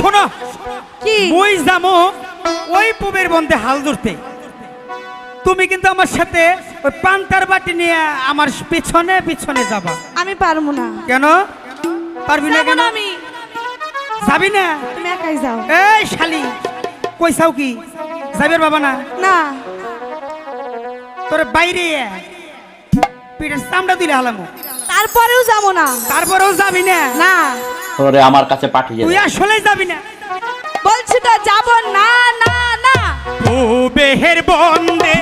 শোনো কি? ওই জামো ওই পুবের বন্ধে হাল ধরতে। তুমি কিন্তু আমার সাথে ওই পান্তার বাটি নিয়ে আমার পিছনে পিছনে যাবা। আমি পারব না। কেন? পারবি না কেন? আমি। যাবি না? তুমি একাই যাও। এই শালি কইসাও কি? যাবের বাবা না? না। তোর বাইরে পিঠের চামড়া দিলে হালামো। তারপরেও যাব না। তারপরেও যাবি না? না। করে আমার কাছে পাঠিয়ে তুই আসলে যাবি না। বলছি তো যাব না না না। ও বেহের বন্দে